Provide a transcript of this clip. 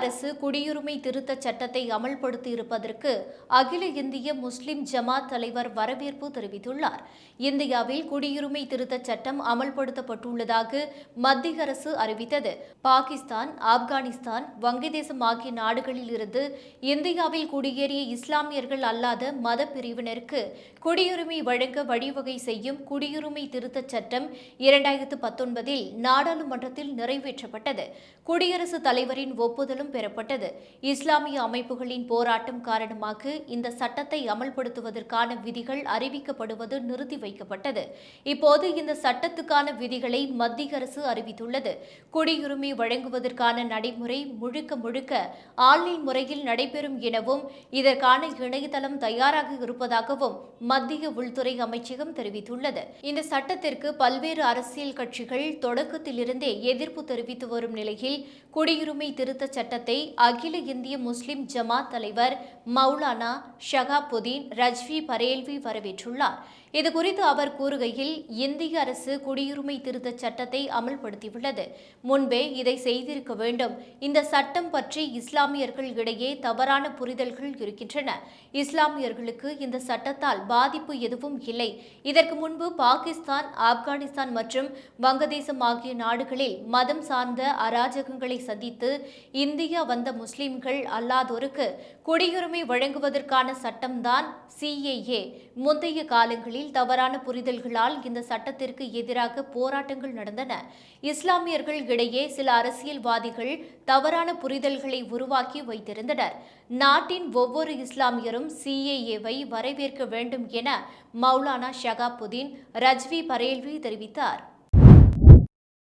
அரசு குடியுரிமை திருத்தச் சட்டத்தை அமல்படுத்தியிருப்பதற்கு அகில இந்திய முஸ்லிம் ஜமாத் தலைவர் வரவேற்பு தெரிவித்துள்ளார். இந்தியாவில் குடியுரிமை திருத்தச் சட்டம் அமல்படுத்தப்பட்டுள்ளதாக மத்திய அரசு அறிவித்தது. பாகிஸ்தான் ஆப்கானிஸ்தான் வங்கதேசம் ஆகிய நாடுகளில் இருந்து இந்தியாவில் குடியேறிய இஸ்லாமியர்கள் அல்லாத மத பிரிவினருக்கு குடியுரிமை வழங்க வழிவகை செய்யும் குடியுரிமை திருத்தச் சட்டம் இரண்டாயிரத்து பத்தொன்பதில் நாடாளுமன்றத்தில் நிறைவேற்றப்பட்டது. குடியரசுத் தலைவரின் ஒப்புதலும் பெறப்பட்டது. இஸ்லாமிய அமைப்புகளின் போராட்டம் காரணமாக இந்த சட்டத்தை அமல்படுத்துவதற்கான விதிகள் அறிவிக்கப்படுவது நிறுத்தி வைக்கப்பட்டது. இப்போது இந்த சட்டத்துக்கான விதிகளை மத்திய அரசு அறிவித்துள்ளது. குடியுரிமை வழங்குவதற்கான நடைமுறை முழுக்க முழுக்க ஆன்லைன் முறையில் நடைபெறும் எனவும் இதற்கான இணையதளம் தயாராக இருப்பதாகவும் மத்திய உள்துறை அமைச்சகம் தெரிவித்துள்ளது. இந்த சட்டத்திற்கு பல்வேறு அரசியல் கட்சிகள் தொடக்கத்திலிருந்தே எதிர்ப்பு தெரிவித்து வரும் நிலையில் குடியுரிமை திருத்தச் சட்டத்தை அகில இந்திய முஸ்லிம் ஜமாத் தலைவர் மௌலானா ஷகாபுதீன் ரஜ்வி பரேல்வி வரவேற்றுள்ளார். இதுகுறித்து அவர் கூறுகையில் இந்திய அரசு குடியுரிமை திருத்தச் சட்டத்தை அமல்படுத்தியுள்ளது. முன்பே இதை செய்திருக்க வேண்டும். இந்த சட்டம் பற்றி இஸ்லாமியர்கள் இடையே தவறான புரிதல்கள் இருக்கின்றன. இஸ்லாமியர்களுக்கு இந்த சட்டத்தால் பாதிப்பு எதுவும் இல்லை. இதற்கு முன்பு பாகிஸ்தான் ஆப்கானிஸ்தான் மற்றும் வங்கதேசம் ஆகிய நாடுகளில் மதம் சார்ந்த அராஜகங்களை சந்தித்து இந்தியா வந்த முஸ்லிம்கள் அல்லாதோருக்கு குடியுரிமை வழங்குவதற்கான சட்டம்தான் சிஏஏ முந்தைய காலங்களில் தவறான புரிதல்களால் இந்த சட்டத்திற்கு எதிராக போராட்டங்கள் நடந்தன. இஸ்லாமியர்கள் இடையே சில அரசியல்வாதிகள் தவறான புரிதல்களை உருவாக்கி வைத்திருந்தனர். நாட்டின் ஒவ்வொரு இஸ்லாமியரும் சிஏஏவை வரவேற்க வேண்டும் என மௌலானா ஷகாபுதீன் ரஜ்வி பரேல்வி தெரிவித்தார்.